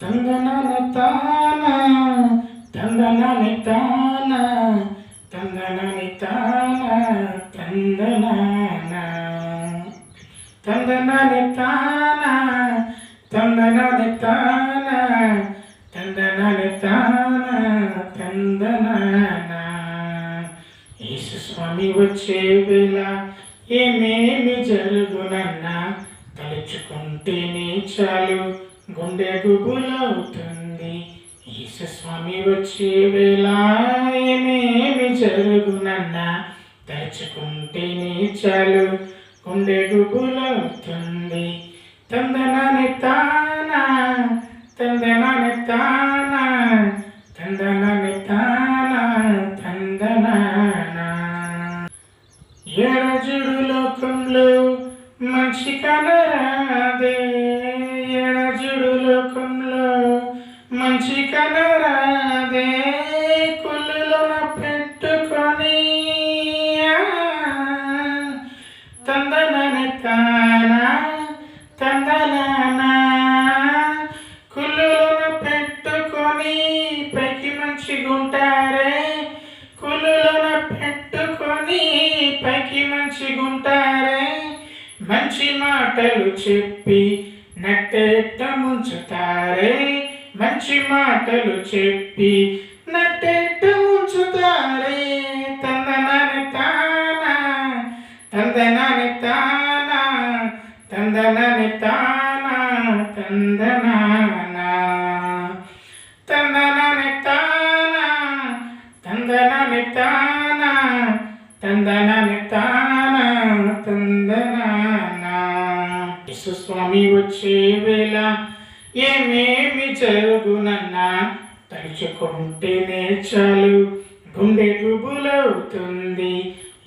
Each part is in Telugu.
తందనాని తానా తందనాని తాన తందనాని తాన తందనాన. తందనాని తానా తందనాని తానా తందనాని తాన తందనాన. యేసు స్వామి వచ్చే వేళ ఏమేమి జరుగునన్నా తలుచుకుంటేనే చాలు. గుండె గుబులవుతుంది యేసు స్వామి వచ్చే వేళ ఏమేమి జరుగునన్నా తలుచుకుంటేనే చాలు గుండె గుబులవుతుంది తందనాన్ని తా లోకంలో మంచి కనరాదే కుళ్ళులోన పెట్టుకొని. ఆ, తందనని తానా తందనానా కుళ్ళులోన పెట్టుకొని. పైకి మంచిగుంటారే కుళ్ళులోన పెట్టుకొని. పైకి మంచిగుంటారే మంచి మాటలు చెప్పి నట్టెట్టముంచుతారే మంచి మాటలు చెప్పి నట్టెట్టముంచుతారే తందనాని తానా తందనాని తానా తందనాని తానా తందనానా. తందనాని తానా తందనాని తానా తందనాని తానా. స్వామి వచ్చే వేళ ఏమేమి జరుగునన్నా తలుచుకుంటేనే చాలు గుండె గుబులవుతుంది.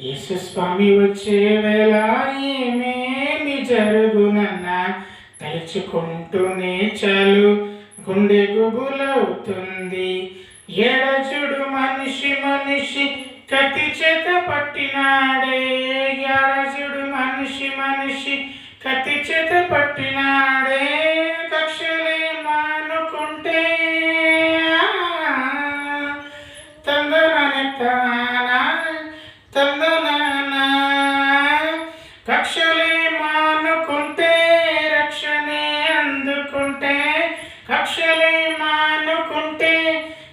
యేసు స్వామి వచ్చే వేళ ఏమేమి జరుగునన్నా తలుచుకుంటూనే చాలు గుండె గుబులవుతుంది. ఎడచుడు మనిషి మనిషి కత్తి చేత పట్టినాడే. కక్షలే మానుకుంటే రక్షణే అందుకుంటే. కక్షలే మానుకుంటే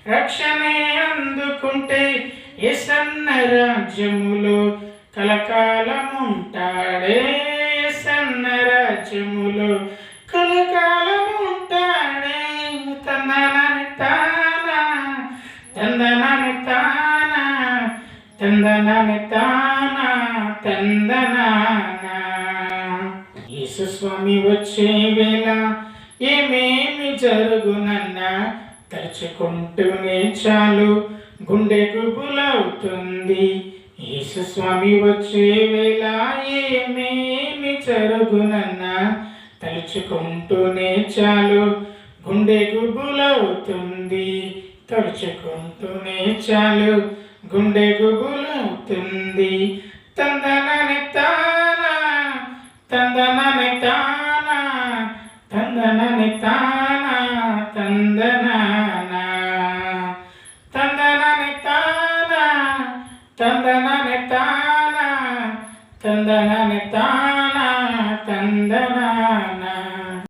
రక్షణే అందుకుంటే. ఎసన్న రాజ్యములో కలకాలముంటాడే ఎసన్న రాజ్యములో తందనని తానా యేసు స్వామి వచ్చే వేళ ఏమేమి జరుగునన్నా తలుచుకుంటూనే చాలు గుండె గుబులవుతుంది. యేసు స్వామి వచ్చే వేళ ఏమేమి జరుగునన్నా తలుచుకుంటూనే చాలు గుండె గుబులవుతుంది. తలుచుకుంటూనే చాలు గుండె గుగులుతుంది తందనని తాన తందనని తాన తందనని తాన తందనాన. తందనని తాన తందనని తాన తందనని తాన తందనా.